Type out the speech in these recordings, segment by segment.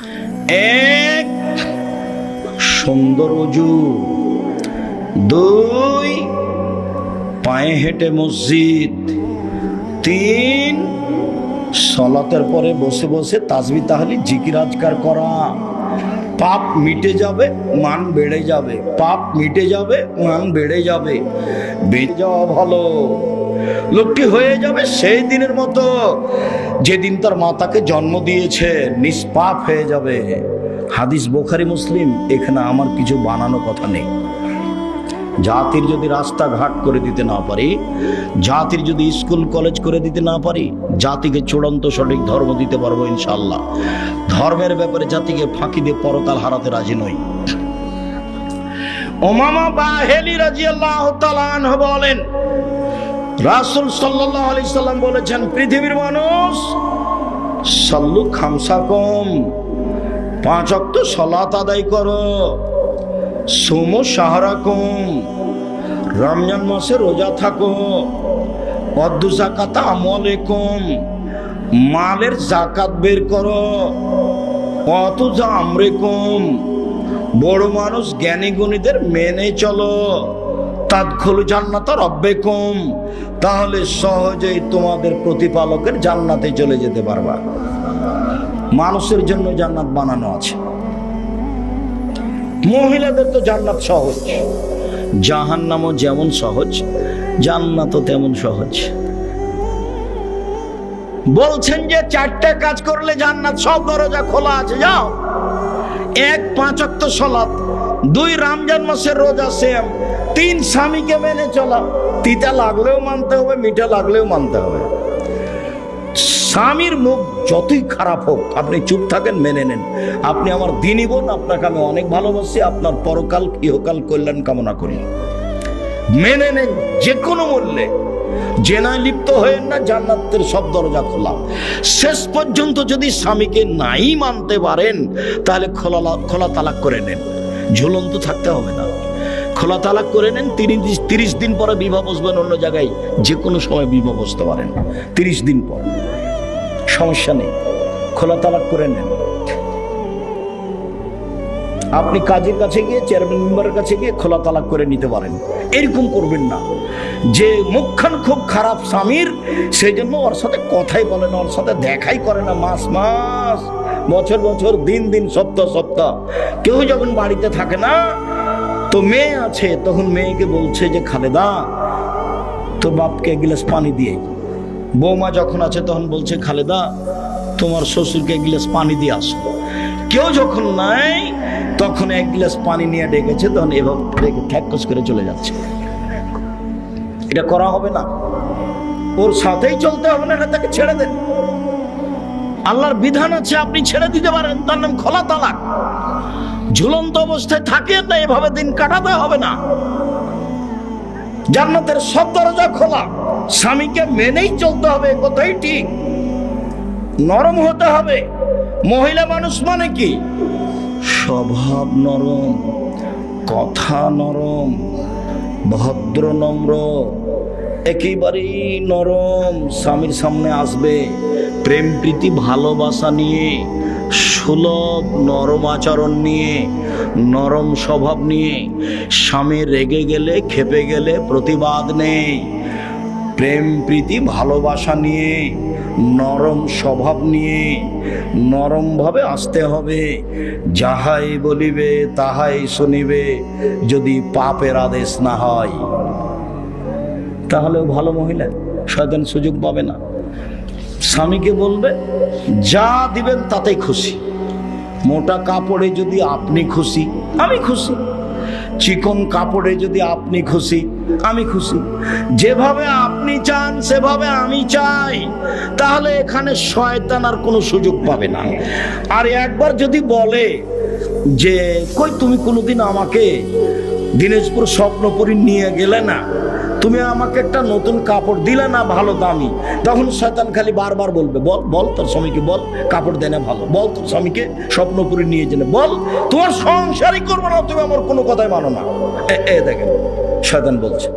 এক সুন্দর অজু দুই পায়ে হেঁটে মসজিদ, তিন সলাতের পরে বসে বসে তাসবি তাহলে, জিকির আজকার করা। পাপ মিটে যাবে, মান বেড়ে যাবে। পাপ মিটে যাবে, মান বেড়ে যাবে। বেড়ে যাওয়া ভালো। লোকটি হয়ে যাবে সেই দিনের মতো। যেদিন তার মাতাকে জন্ম দিয়েছে, নিষ্পাপ হয়ে যাবে। হাদিস বোখারি মুসলিম, এখানে আমার কিছু বানানো কথা নেই। জাতির যদি রাস্তাঘাট করে দিতে না পারি, জাতির যদি স্কুল, কলেজ করে দিতে না পারি, জাতিকে চূড়ান্ত সঠিক ধর্ম দিতে পারব ইনশাল্লাহ ধর্মের ব্যাপারে জাতিকে ফাঁকি দিয়ে পরকাল হারাতে রাজি নই। ওমামা বাহেলি রাজিয়াল্লাহ তাআলা বলেন রাসূল সাল্লাম বলেছেন, পৃথিবীর মানুষ সাল্লু খামসাকম পাঁচ অক্ত সলাত আদায় করো। সোমো সাহারাকুম রমজান মাসে রোজা থাকো। অদ্দু জাকাতা আমলেকুম মালের জাকাত বের করো। অত যা আমরেকুম বড় মানুষ জ্ঞানী গুণীদের মেনে চলো। তাৎখলু জান্নাত রব্বেকুম। তাহলে সহজেই তোমাদের প্রতিপালকের জান্নাতে চলে যেতে পারবা। মানুষের জন্য জান্নাত বানানো আছে। মহিলাদের তো জান্নাত সহজ। জাহান্নামও যেমন সহজ, জান্নাতও তেমন সহজ। বলছেন যে চারটা কাজ করলে জান্নাত সব দরজা খোলা আছে, যাও। এক পাঁচক্ত সলাৎ। দুই রমজান মাসের রোজা সেম তিন স্বামীকে মেনে চলা। তিতা লাগলেও মানতে হবে, মিঠা লাগলেও মানতে হবে। স্বামীর মুখ যতই খারাপ হোক, আপনি চুপ থাকেন, মেনে নেন। আপনি আমার দিনই বোন, আপনাকে আমি অনেক ভালোবাসি, আপনার পরকাল, ইহকাল কল্যাণ কামনা করি। মেনে নেন যে কোনো মূল্যে। জেনায় লিপ্ত হয়েন না, জান্নাতের সব দরজা খোলা। শেষ পর্যন্ত যদি স্বামীকে নাই মানতে পারেন, তাহলে খোলা খোলা তালাক করে নেন। ঝুলন্ত থাকতে হবে না। খোলা তালাক করে নেন, তিরিশ তিরিশ দিন পরে বিবাহ বসবেন অন্য জায়গায় যে কোনো সময় বিবাহ বসতে পারেন। তিরিশ দিন পর। সমস্যা নেই। খোলা তালাক করে নেন। আপনি কাজের কাছে গিয়ে চেয়ারম্যান মেম্বারের কাছে গিয়ে খোলা তালাক করে নিতে পারেন। এরকম করবেন না। যে মুখখান খুব খারাপ স্বামীর, সেই জন্য ওর সাথে কথাই বলে না, ওর সাথে দেখাই করে না, মাস মাস। বছর বছর, দিন দিন, সপ্তাহ সপ্তাহ। কেউ যখন বাড়িতে থাকে না, তো মেয়ে আছে, তখন মেয়েকে বলছে যে, খালেদা, তোর বাপকে এক গিলাস পানি দিয়ে বৌমা যখন আছে, তখন বলছে, খালেদা, তোমার শ্বশুরকে এক গিলাস পানি দিয়ে আসো। কেউ যখন নাই, তখন এক গ্লাস পানি নিয়ে ডেকেছে, তখন এভাবে ডেকে ঠ্যাকস করে চলে যাচ্ছে। এটা করা হবে না। ওর সাথেই চলতে হবে, না তাকে ছেড়ে দেন। আল্লাহর বিধান আছে আপনি ছেড়ে দিতে পারেন, তার নাম খোলা তালাক। ঝুলন্ত অবস্থায় থাকে না, এভাবে দিন কাটাতে হবে না। জান্নাতের সব দরজা খোলা। স্বামীকে মেনেই চলতে হবে কথাই ঠিক। নরম হতে হবে। মহিলা মানুষ মানে কি? স্বভাব নরম, কথা নরম, ভদ্র নম্র একেবারেই নরম। স্বামীর সামনে আসবে। প্রেম, প্রীতি, ভালোবাসা নিয়ে, সুলভ, নরম আচরণ নিয়ে, নরম স্বভাব নিয়ে, স্বামী রেগে গেলে, খেপে গেলে প্রতিবাদ নেই। প্রেম, প্রীতি, ভালোবাসা নিয়ে, নরম স্বভাব নিয়ে, নরমভাবে আসতে হবে। যাহাই বলিবে, তাহাই শুনিবে। যদি পাপের আদেশ না হয় তাহলেও ভালো মহিলা শয়তান সুযোগ পাবে না। স্বামীকে বলবে, যা দিবেন তাতেই খুশি। মোটা কাপড়ে যদি আপনি খুশি, আমি খুশি। চিকন কাপড়ে যদি আপনি খুশি, আমি খুশি। যেভাবে আপনি চান, সেভাবে আমি চাই। তাহলে এখানে শয়তান আর কোনো সুযোগ পাবে না। আর একবার যদি বলে যে, কই তুমি কোনোদিন আমাকে দিনাজপুর স্বপ্নপুরী নিয়ে গেলে না? তুমি আমাকে একটা নতুন কাপড় দিলে না ভালো দামি? তখন শয়তান খালি বারবার বলবে, বল বল তোর স্বামীকে, বল, কাপড় দেনে ভালো। বল তোর স্বামীকে স্বপ্নপুরী নিয়ে গেলে বল তোমার সংসারই করব না, তুমি আমার কোনো কথাই মানো না। এ- এ দেখেন, শয়তান বলছে।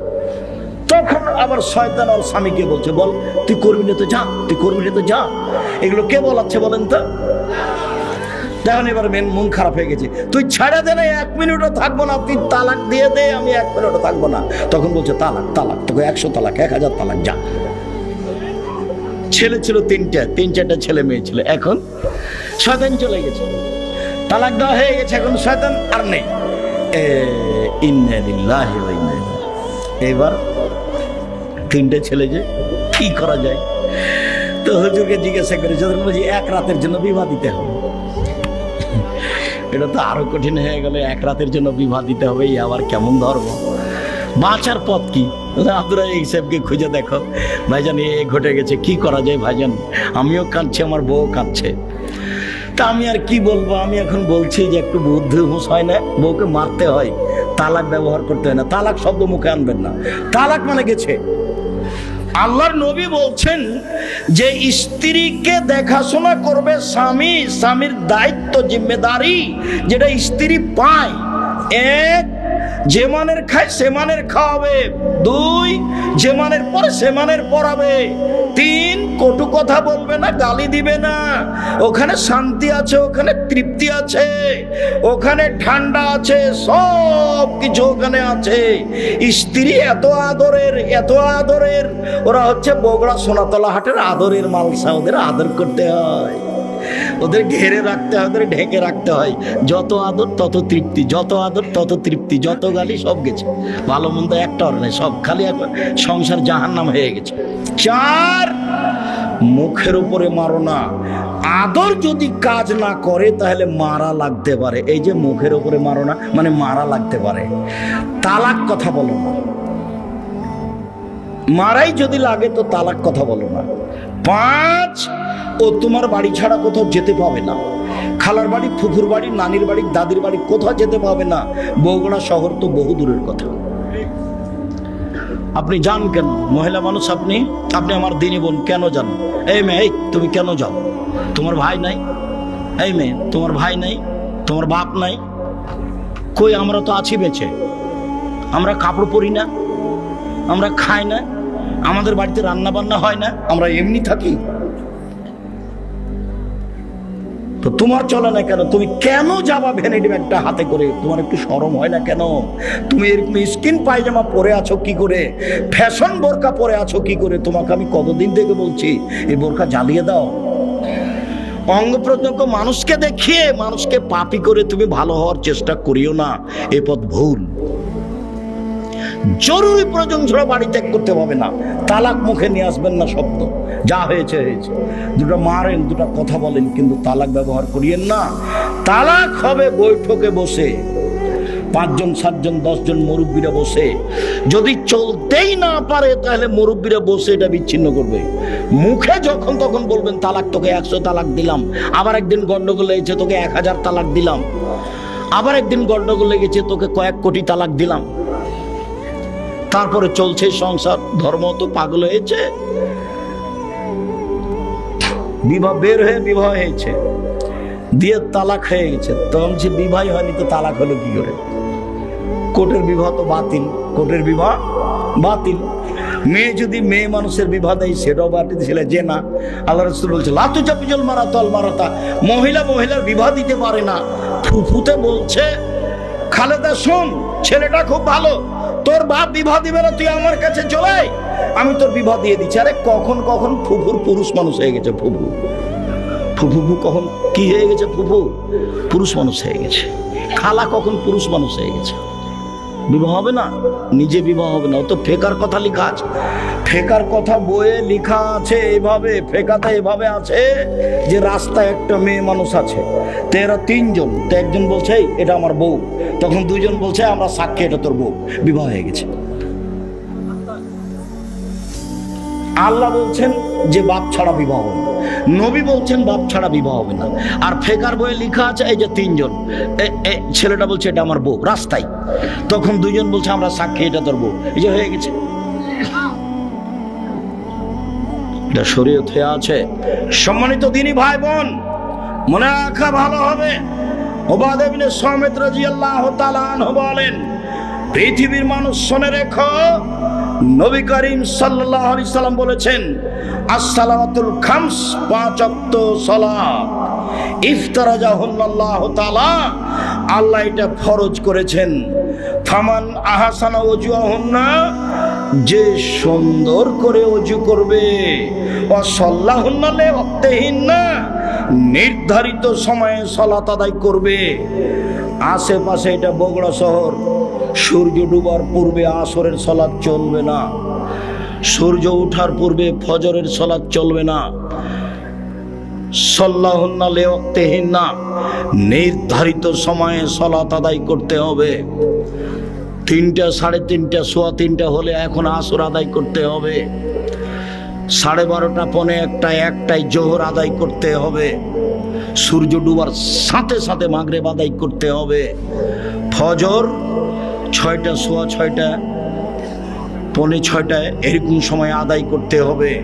তখন আবার শয়তান আর স্বামীকে বলছে, বল, তুই করবি না তো যা, তুই করবি না তো যা। এগুলো কে বলাচ্ছে বলেন তো? দেখুন এবার মেন মন খারাপ হয়ে গেছে। তুই ছাড়া দে না, এক মিনিটও থাকব না, তুই তালাক দিয়ে দে, আমি এক মিনিটও থাকব না। তখন বলছে, তালাক তালাক, তোকে একশো তালাক, এক হাজার তালাক, যা। ছেলে ছিল তিনটা, তিন চারটা ছেলে মেয়ে ছিল। এখন শয়তান চলে গেছে। তালাক দেওয়া হয়ে গেছে, এখন শয়তান আর নেই। এবার তিনটে ছেলে যে, কি করা যায়? তো হুজুরকে জিজ্ঞাসা করে যখন বলছি, এক রাতের জন্য বিবাহ দিতে হবে। এটা তো আরও কঠিন হয়ে গেলে, এক রাতের জন্য বিবাহ দিতে হবে আবার কেমন ধর্ম? বাঁচার পথ কি? আপনারা এই সাহেবকে খুঁজে দেখো। ভাইজান, এ ঘটে গেছে, কি করা যায় ভাইজান? আমিও কাঁদছি, আমার বউ কাঁদছে। তা আমি আর কি বলব? আমি এখন বলছি যে একটু বুদ্ধি হুঁশ হয় না, বউকে মারতে হয়। তালাক ব্যবহার করতে হয় না। তালাক শব্দ মুখে আনবেন না। তালাক মানে গেছে। আল্লাহর নবী বলছেন যে স্ত্রীকে দেখাশোনা করবে স্বামী স্বামীর দায়িত্ব জিম্মেদারি যেটা স্ত্রী পায় এক যে মানের খায় সে মানের খাওয়াবে। দুই, যে মানের পরে সে মানের পড়াবে। তিন, কটু কথা বলবে না, গালি দিবে না। ওখানে শান্তি আছে, ওখানে তৃপ্তি আছে, ওখানে ঠান্ডা আছে, সব কিছু ওখানে আছে। স্ত্রী এত আদরের এত আদরের, ওরা হচ্ছে বগড়া সোনাতলা হাটের আদরের মালসা, ওদের আদর করতে হয়। ওদের ঘেরে রাখতে হয়, ওদের ঢেকে রাখতে হয়। যত আদর, তত তৃপ্তি, যত আদর, তত তৃপ্তি, যত গালি, সব গেছে। ভালো মন্দ একটা নেই, সব খালি এখন সংসার জাহান্নাম হয়ে গেছে। চার, মুখের উপরে মারো না। আদর যদি কাজ না করে, তাহলে মারা লাগতে পারে। এই যে মুখের উপরে মারো না মানে মারা লাগতে পারে। তালাক কথা বলো না। মারাই যদি লাগে, তো তালাক কথা বলো না। পাঁচ। ও তোমার বাড়ি ছাড়া কোথাও যেতে পাবে না। খালার বাড়ি, ফুফুর বাড়ি, নানির বাড়ি, দাদির বাড়ি কোথাও যেতে পাবে না। বগুড়া শহর তো বহু দূরের কথা। আপনি যান কেন? মহিলা মানুষ, আপনি আপনি আমার দিনী বোন, কেন যান? এই মেয়ে, এই, তুমি কেন যাও? তোমার ভাই নাই? এই মেয়ে, তোমার ভাই নাই? তোমার বাপ নাই? কই আমরা তো আছি বেঁচে? আমরা কাপড় পরি না? আমরা খাই না? আমাদের বাড়িতে রান্না বান্না হয় না? আমরা এমনি থাকি। তো তোমার চলে না কেন? তুমি কেন যাবা ভ্যানিটি ব্যাগটা হাতে করে? তোমার একটু সরম হয় না কেন? তুমি এরকম স্কিন পায়জামা পরে আছো কি করে? ফ্যাশন বোরকা পরে আছো কি করে? তোমাকে আমি কতদিন থেকে বলছি, এই বোরকা জ্বালিয়ে দাও। অঙ্গ প্রত্যঙ্গ মানুষকে দেখিয়ে মানুষকে পাপি করে তুমি ভালো হওয়ার চেষ্টা করিও না। এ পথ ভুল। জরুরি প্রয়োজন ছাড়া বাড়ি ত্যাগ করতে হবে না। তালাক মুখে নিয়ে আসবেন না শব্দ। যা হয়েছে হয়েছে। দুটো মারেন, দুটো কথা বলেন, কিন্তু তালাক ব্যবহার করিয়েন না। তালাক হবে বৈঠকে বসে। পাঁচজন, সাতজন, দশজন মুরব্বীরা বসে। যদি চলতেই না পারে, তাহলে মুরব্বীরা বসে এটা বিচ্ছিন্ন করবে। মুখে যখন তখন বলবেন, তালাক তোকে একশো তালাক দিলাম। আবার একদিন গন্ডগোল লেগেছে, তোকে এক হাজার তালাক দিলাম। আবার একদিন গন্ডগোল লেগেছে, তোকে কয়েক কোটি তালাক দিলাম। তারপরে চলছে সংসার, ধর্ম তো পাগল হয়েছে। বিবাহ বের হয়ে বিবাহ হয়েছে। দিয়ে তালাক হয়ে গেছে। তখন সে বিবাহ হয়নি, তো তালাক হলো কি করে? কোর্টের বিবাহ তো বাতিল, কোর্টের বিবাহ বাতিল। মেয়ে যদি মেয়ে মানুষের বিবাহ দেয়, সেটাও বাতিল, ছেলে যে না। আল্লাহ রসুল বলছে, লাতু চাপিজল মারা তল মারাতা, মহিলা মহিলার বিবাহ দিতে পারে না। ফুফুতে বলছে, খালেদা, শোন, ছেলেটা খুব ভালো তোর বাপ বিবাহ দিবে না, তুই আমার কাছে চলাই আমি তোর বিবাহ দিয়ে দিচ্ছি। আরে কখন কখন ফুফুর পুরুষ মানুষ হয়ে গেছে ফুফু। ফুফু ফু কখন কি হয়ে গেছে ফুফু? পুরুষ মানুষ হয়ে গেছে। খালা কখন পুরুষ মানুষ হয়ে গেছে? বিবাহ হবে না, নিজে বিবাহ হবে না। তো ফেকার কথা লেখা আছে। ফেকার কথা বইয়ে লেখা আছে এইভাবে ফেকাতে এভাবে আছে যে রাস্তায় একটা মেয়ে মানুষ আছে, তো এরা তিনজন, তো একজন বলছে এটা আমার বউ। তখন দুইজন বলছে, আমরা সাক্ষী, এটা তোর বউ। বিবাহ হয়ে গেছে। আল্লাহ বলছেন যে বাপ ছাড়া বিবাহ। নবী বলছেন, বাপ ছাড়া বিবাহ হবে না। আর ফেকার বইয়ে লেখা আছে, এই যে তিনজন। ছেলেটা বলছে, এটা আমার বউ। রাস্তায়। তখন দুইজন বলছে, আমরা সাক্ষী, এটা তোর বউ। এই যে হয়ে গেছে। আছে। সম্মানিত দিনী ভাই বোন, মনে রাখা ভালো হবে। ওবাদ ইবনে সামিত তাআলা আনহু বলেন, পৃথিবীর মানুষ শোনে রেখো নবী করিম সাল্লাল্লাহু আলাইহি সাল্লাম বলেছেন আসসালামাতুল খামস পাঁচ ওয়াক্ত সালাত। ইফতারাজাহুল্লাহ তাআলা। আল্লাহ এটা ফরজ করেছেন। ফামান আহাসানা ওজুয়াহুন্না, যে সুন্দর করে অজু করবে। অসল্লাহুন্নালে অক্তেহীন না নির্ধারিত সময়ে সলাত আদায় করবে। আশেপাশে এটা বগুড়া শহর। সূর্য ডুবার পূর্বে আসরের সলাদ চলবে না। সূর্য ওঠার পূর্বে ফজরের সলাদ চলবে না। সল্লাহন্না নির্ধারিত সময়ে সলাত আদায় করতে হবে। তিনটা, সাড়ে তিনটা, সোয়া তিনটা হলে এখন আসর আদায় করতে হবে। সাড়ে বারোটা, পনে একটা একটাই জোহর আদায় করতে হবে। সূর্য ডুবার সাথে সাথে মাগরে বাদাই করতে হবে। ফজর ছয়টা, সোয়া ছয়টা, পৌনে ছয়টায় এরকম সময় আদায় করতে হবে।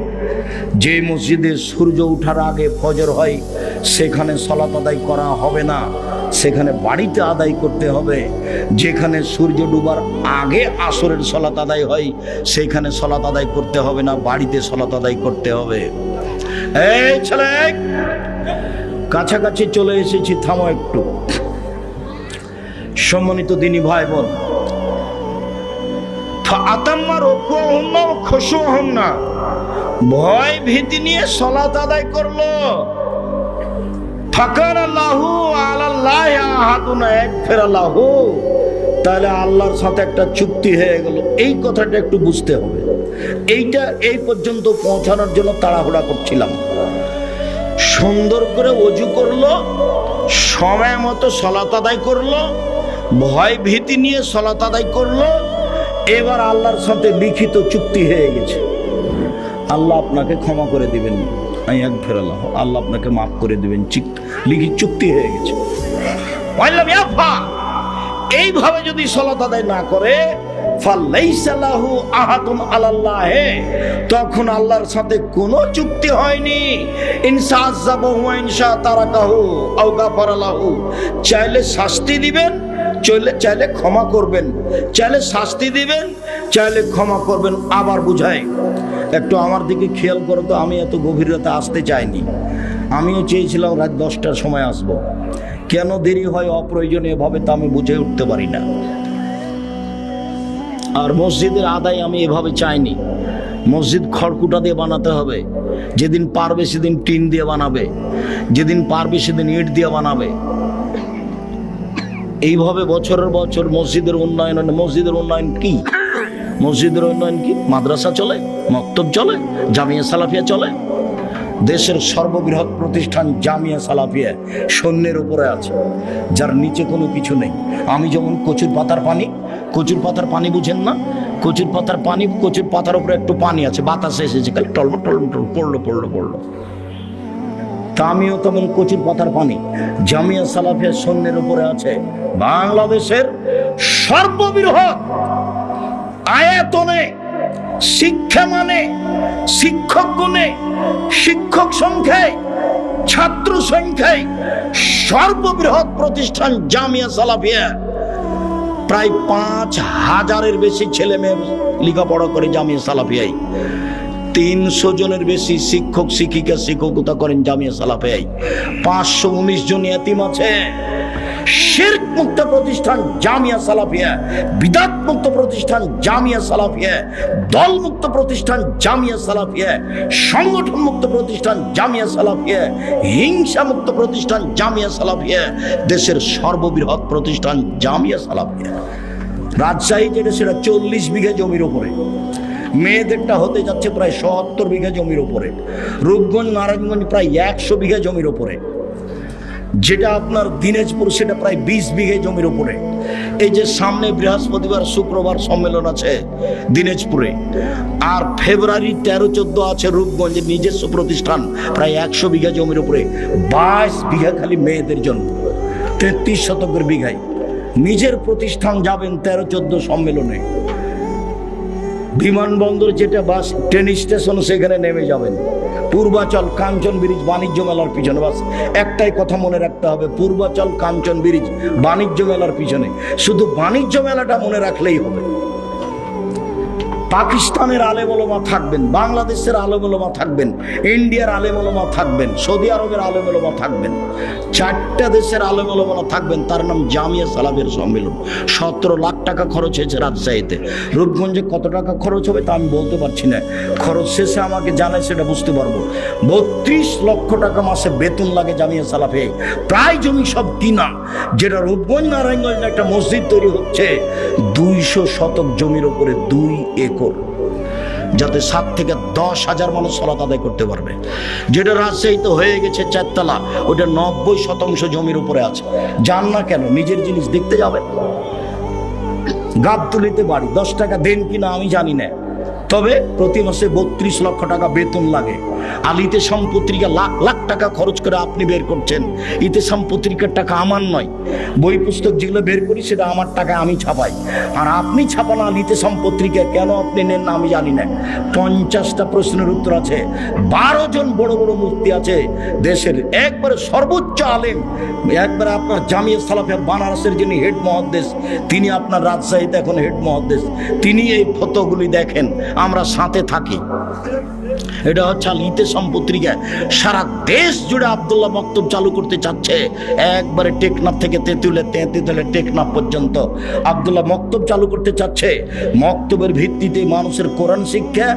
যে মসজিদে সূর্য ওঠার আগে ফজর হয়, সেখানে সলাত আদায় করা হবে না। সেখানে বাড়িতে আদায় করতে হবে। যেখানে সূর্য ডুবার আগে আসরের সলাত আদায় হয় সেইখানে সলাত আদায় করতে হবে না, বাড়িতে সলাত আদায় করতে হবে। এই ছেলে কাছাকাছি চলে এসেছি, থামো একটু। সম্মানিত দিনী ভাই বোন আতাম্মার খুশু হন না ভয় ভীতি নিয়ে সলাত আদায় করল। ফাকার আল্লাহু আলাল্লাহ আহাদুন, এক ফের আল্লাহু তাহলে আল্লাহর সাথে একটা চুক্তি হয়ে গেল। এই কথাটা একটু বুঝতে হবে। এইটা এই পর্যন্ত পৌঁছানোর জন্য তাড়াহুড়া করছিলাম। সুন্দর করে অজু করল, সময় মতো সলাত আদায় করল, ভয় ভীতি নিয়ে সলাত আদায় করল, এবার আল্লাহর সাথে লিখিত চুক্তি হয়ে গেছে। আল্লাহ আপনাকে ক্ষমা করে দিবেন। আমি এক ফেরাল্লাহ আল্লাহ আপনাকে মাফ করে দিবেন। লিখিত চুক্তি হয়ে গেছে। এইভাবে যদি সলাত আদায় না করে ফাল্লাইসালাহু আহাদুন আলাল্লাহে। তখন আল্লাহর সাথে কোনো চুক্তি হয়নি। ইনসা আযাবাহু ওয়া ইনসা তারাকাহু আও গাফারালাহু চাইলে শাস্তি দিবেন, চাইলে চাইলে ক্ষমা করবেন। চাইলে শাস্তি দিবেন, চাইলে ক্ষমা করবেন, আবার বুঝায় একটু আমার দিকে খেয়াল করো তো, আমি এত গভীরতা আসতে চাইনি। আমিও চেয়েছিলাম রাত দশটার সময় আসব। কেন দেরি হয় অপ্রয়োজনীয়ভাবে তা আমি বুঝে উঠতে পারি না। আর মসজিদের আদায় আমি এভাবে চাইনি। মসজিদ খড়কুটা দিয়ে বানাতে হবে। যেদিন পারবে সেদিন টিন দিয়ে বানাবে। যেদিন পারবে সেদিন ইট দিয়ে বানাবে। এইভাবে বছরের বছর মসজিদের উন্নয়ন মসজিদের উন্নয়ন কি? মসজিদের উন্নয়ন কি? মাদ্রাসা চলে, মক্তব চলে, জামিয়া সালাফিয়া চলে। দেশের সর্ববৃহৎ প্রতিষ্ঠান জামিয়া সালাফিয়া সৈন্যের উপরে আছে। যার নিচে কোনো কিছু নেই। আমি যেমন কচুর পাতার পানি কচুর পাতার পানি বুঝেন না? কচুর পাতার পানি, কচুর পাতার উপরে একটু পানি আছে, বাতাস এসেছে, খালি টলম টলম টল পড়ল পড়ল পড়ল। তা আমিও তেমন কচুর পাতার পানি। জামিয়া সালাফিয়া সৈন্যের উপরে আছে বাংলাদেশের সর্ববৃহৎ আয়তনে, শিক্ষা মানে শিক্ষক গুণে, শিক্ষক সংখ্যায়, ছাত্র সংখ্যায় সর্ববৃহৎ প্রতিষ্ঠান জামিয়া সালাফিয়া। প্রায় পাঁচ হাজারের বেশি ছেলে মেয়ে লেখাপড়া করে জামিয়া সালাফিয়াই তিনশো জনের বেশি শিক্ষক, শিক্ষিকা, শিক্ষকতা করেন জামিয়া সালাফিয়াই পাঁচশো উনিশ জন এতিম আছে। শিরক মুক্ত প্রতিষ্ঠান জামিয়া সালাফিয়া, বিদাত মুক্ত প্রতিষ্ঠান জামিয়া সালাফিয়া, দল মুক্ত প্রতিষ্ঠান জামিয়া সালাফিয়া, সংগঠন মুক্ত প্রতিষ্ঠান জামিয়া সালাফিয়া, হিংসা মুক্ত প্রতিষ্ঠান জামিয়া সালাফিয়া, দেশের সর্ববৃহৎ প্রতিষ্ঠান জামিয়া সালাফিয়া। রাজশাহী যেটা, সেটা চল্লিশ বিঘা জমির উপরে। মেয়েদেরটা হতে যাচ্ছে প্রায় সত্তর বিঘা জমির উপরে। রূপগঞ্জ, নারায়ণগঞ্জ প্রায় একশো বিঘা জমির উপরে। যেটা আপনার দিনাজপুর, সেটা প্রায় বিশ বিঘে জমির উপরে। এই যে সামনে বৃহস্পতিবার, শুক্রবার সম্মেলন আছে দিনাজপুরে। আর ফেব্রুয়ারি তেরো, চোদ্দ আছে রূপগঞ্জের নিজস্ব প্রতিষ্ঠান, প্রায় একশো বিঘা জমির উপরে। বাইশ বিঘা খালি মেয়েদের জন্য, তেত্রিশ শতকের বিঘায়। নিজের প্রতিষ্ঠান যাবেন তেরো, চোদ্দ সম্মেলনে। বিমানবন্দর যেটা বাস ট্রেন স্টেশন সেখানে নেমে যাবেন। পূর্বাচল কাঞ্চন ব্রিজ বাণিজ্য মেলার পিছনে বাস। একটাই কথা মনে রাখতে হবে, পূর্বাচল কাঞ্চন ব্রিজ বাণিজ্য মেলার পিছনে। শুধু বাণিজ্য মেলাটা মনে রাখলেই হবে। পাকিস্তানের আলেমলমা থাকবেন, বাংলাদেশের আলেমলমা থাকবেন, ইন্ডিয়ার আলেমলমা থাকবেন, সৌদি আরবের আলেমলমা থাকবেন, চারটা দেশের আলেমলমা থাকবেন, তার নাম জামিয়া সালামের সম্মেলন। সতেরো লাখ টাকা খরচ হয়েছে রাজশাহীতে। রূপগঞ্জে কত টাকা খরচ হবে তা আমি বলতে পারছি না। খরচ শেষে আমাকে জানায়, সেটা বুঝতে পারব। বত্রিশ লক্ষ টাকা মাসে বেতন লাগে জামিয়া সালাফে। প্রায় জমি সব কিনা যেটা রূপগঞ্জ নারায়ণগঞ্জে একটা মসজিদ তৈরি হচ্ছে। দুইশো শতক জমির উপরে দুই একর যাতে সাত থেকে দশ হাজার মানুষ সলাত আদায় করতে পারবে। যেটা রাজশাহী তো হয়ে গেছে চারতলা, ওটা নব্বই শতাংশ জমির উপরে আছে। যান না কেন, নিজের জিনিস দেখতে যাবে গাব তুলিতে বাড়ি, দশ টাকা দেন কিনা আমি জানি না। তবে প্রতি মাসে বত্রিশ লক্ষ টাকা বেতন লাগে। আর ইতেসাম পত্রিকা লাখ লাখ টাকা খরচ করে আপনি বের করছেন। ইতে পত্রিকার টাকা আমার নয়। বই পুস্তক যেগুলো বের করি, সেটা আমার টাকা আমি ছাপাই। আর আপনি ছাপান আল ইতেসাম পত্রিকা কেন আপনি নেন না আমি জানি না। পঞ্চাশটা প্রশ্নের উত্তর আছে। বারো জন বড় বড় মূর্তি আছে। দেশের একবারে সর্বোচ্চ আলেম। একবারে আপনার জামিয়া সালাফিয়া বানারসের যিনি হেড মহাদ্দেশ, তিনি আপনার রাজশাহীতে এখন হেড মহাদ্দেশ। তিনি এই ফটোগুলি দেখেন। আমরা সাথে থাকি। এটা হচ্ছে আল ইতেসাম পত্রিকা সারা দেশ জুড়ে আবদুল্লাহ মক্তব চালু করতে চাচ্ছে। একবারে টেকনাফ থেকে তেঁতুলে তেঁতুলে টেকনাফ পর্যন্ত আবদুল্লাহ মক্তব চালু করতে চাচ্ছে। মক্তবের ভিত্তিতে মানুষের কোরআন শিক্ষা,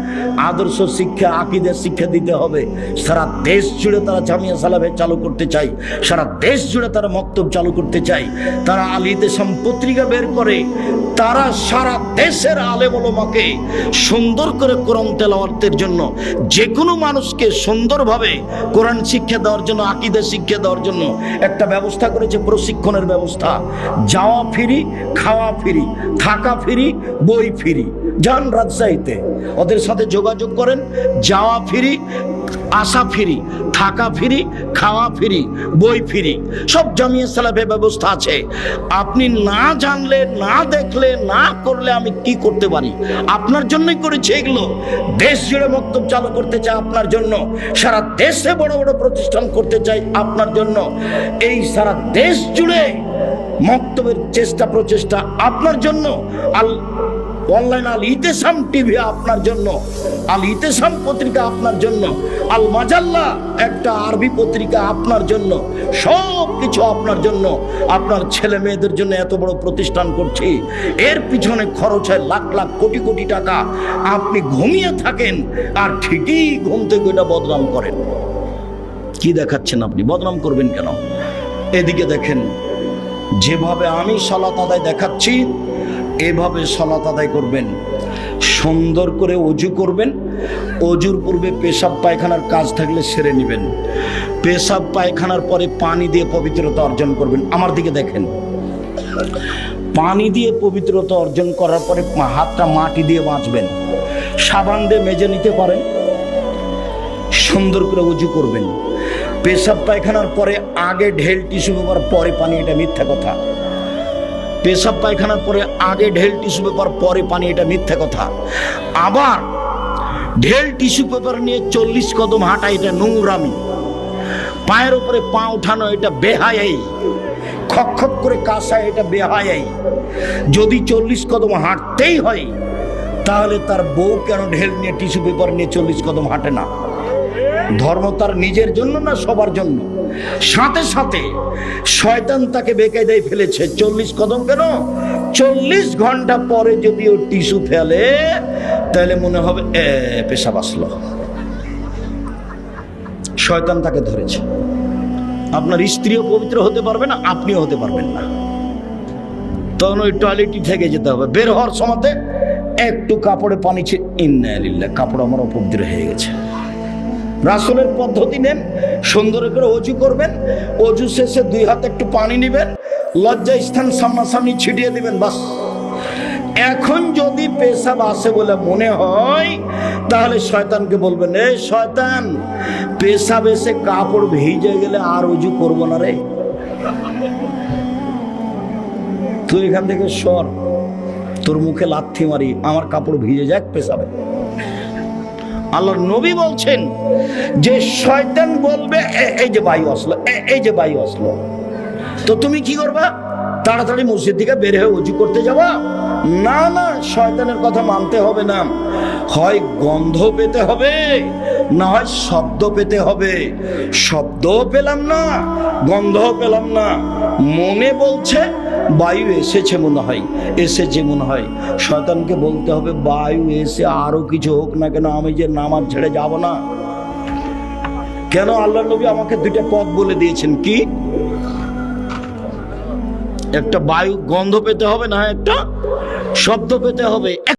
আদর্শ শিক্ষা, আকিদের শিক্ষা দিতে হবে। সারা দেশ জুড়ে তারা জামিয়া সালাভে চালু করতে চাই সারা দেশ জুড়ে তারা মক্তব চালু করতে চাই তারা আল ইতেসাম পত্রিকা বের করে, তারা সারা দেশের আলেমলমাকে সুন্দর করে কোরআন তেলাওয়াতের জন্য যে কোনো মানুষকে সুন্দরভাবে কোরআন শিক্ষা দেওয়ার জন্য, আকিদা শিক্ষা দেওয়ার জন্য একটা ব্যবস্থা করেছে প্রশিক্ষণের ব্যবস্থা। যাওয়া ফিরি, খাওয়া ফিরি, থাকা ফিরি, বই ফিরি। যান রাজশাহীতে। ওদের সাথে যোগাযোগ করেন, যাওয়া ফিরি, আসা ফিরি, থাকা ফিরি, খাওয়া ফিরি, বই ফিরি, সব জামিয়া সালাফে ব্যবস্থা আছে। আপনি না জানলে, না দেখলে, না করলে আমি কি করতে পারি? আপনার জন্যই করেছি এগুলো। দেশ জুড়ে বক্তব্য চালু করতে চাই আপনার জন্য। সারা দেশে বড় বড় প্রতিষ্ঠান করতে চাই আপনার জন্য। এই সারা দেশ জুড়ে মক্তবের চেষ্টা প্রচেষ্টা আপনার জন্য। আল অনলাইন আল ইতেসাম টিভি আপনার জন্য, আল ইতেসাম পত্রিকা আপনার জন্য, আল মাজাল্লা একটা আরবি পত্রিকা আপনার জন্য, সব কিছু আপনার জন্য। আপনার ছেলে মেয়েদের জন্য এত বড় প্রতিষ্ঠান করছি। এর পিছনে খরচ হয় লাখ লাখ কোটি কোটি টাকা। আপনি ঘুমিয়ে থাকেন আর ঠিকই ঘুম থেকে ওইটা বদনাম করেন। কি দেখাচ্ছেন আপনি? বদনাম করবেন কেন? এদিকে দেখেন, যেভাবে আমি সলাত আদায় দেখাচ্ছি এভাবে সলাত আদায় করবেন, সুন্দর করে অজু করবেন, অজুর পূর্বে পেশাব পায়খানার কাজ থাকলে সেরে নেবেন। পেশাব পায়খানার পরে পানি দিয়ে পবিত্রতা অর্জন করবেন। আমার দিকে দেখেন। পানি দিয়ে পবিত্রতা অর্জন করার পরে হাতটা মাটি দিয়ে বাঁচবেন। সাবান দিয়ে মেজে নিতে পারেন। সুন্দর করে উজু করবেন। পেশাব পায়খানার পরে আগে ঢেল টিস্যু পেপার পরে পানি, এটা মিথ্যা কথা। পেশাব পায়খানার পরে আগে ঢেল টিস্যু পেপার, পরে পানি, এটা মিথ্যা কথা। আবার ঢেল টিস্যু পেপার নিয়ে চল্লিশ কদম হাঁটা, এটা নোংরামি। পায়ের উপরে পা উঠানো, এটা বেহায়াই। খক করে কাঁসা এটা বেহায়াই। যদি চল্লিশ কদম হাঁটতেই হয়, তাহলে তার বউ কেন ঢেল নিয়ে টিস্যু পেপার নিয়ে চল্লিশ কদম হাঁটে না? ধর্ম তার নিজের জন্য না সবার জন্য? সাথে সাথে শয়তান তাকে বেকায়দায় ফেলেছে। চল্লিশ কদম কেন? চল্লিশ ঘণ্টা পরে যদি ও টিস্যু ফেলে, তাহলে মনে হবে, এ পেশাব আসলো শয়তান তাকে ধরেছে। আপনার স্ত্রীও পবিত্র হতে পারবে না, আপনিও হতে পারবেন না। তখন ওই টয়লেটই থেকে যেতে হবে। বের হওয়ার সময়তে একটু কাপড়ে পানি ছে ইন্না কাপড় আমার অপবিত্র হয়ে গেছে। রাসুলের পদ্ধতি নেন, সুন্দর করে অজু করবেন, অজু শেষে দুই হাতে একটু পানি নেবেন, লজ্জা স্থান সামনাসামনি ছিটিয়ে দিবেন, বাস। এখন যদি পেশাব আসে বলে মনে হয়, তাহলে শয়তানকে বলবেন, এ শয়তান, পেশাব এসে কাপড় ভিজে গেলে আর অজু করব না রে। তুই এখান থেকে সর, তোর মুখে লাথি মারি, আমার কাপড় ভিজে যাক পেশাবে। আল্লাহর নবী বলছেন যে শয়তান বলবে, "এ- এই যে বায়ু আসলো এই যে বায়ু আসলো। তো তুমি কি করবা? তাড়াতাড়ি মসজিদ থেকে বের হয়ে উঁচু করতে যাবা। না না, শয়তানের কথা মানতে হবে না। হয় গন্ধ পেতে হবে, না হয় শব্দ পেতে হবে। শব্দও পেলাম না, গন্ধও পেলাম না। মনে বলছে বায়ু এসেছে মনে হয় এসেছে মনে হয়। শয়তানকে বলতে হবে, বায়ু এসে আরও কিছু হোক না কেন, আমি যে নামাজ ছেড়ে যাব না। কেন? আল্লাহ নবী আমাকে দুইটা পথ বলে দিয়েছেন, কি? একটা বায়ু গন্ধ পেতে হবে, না একটা শব্দ পেতে হবে।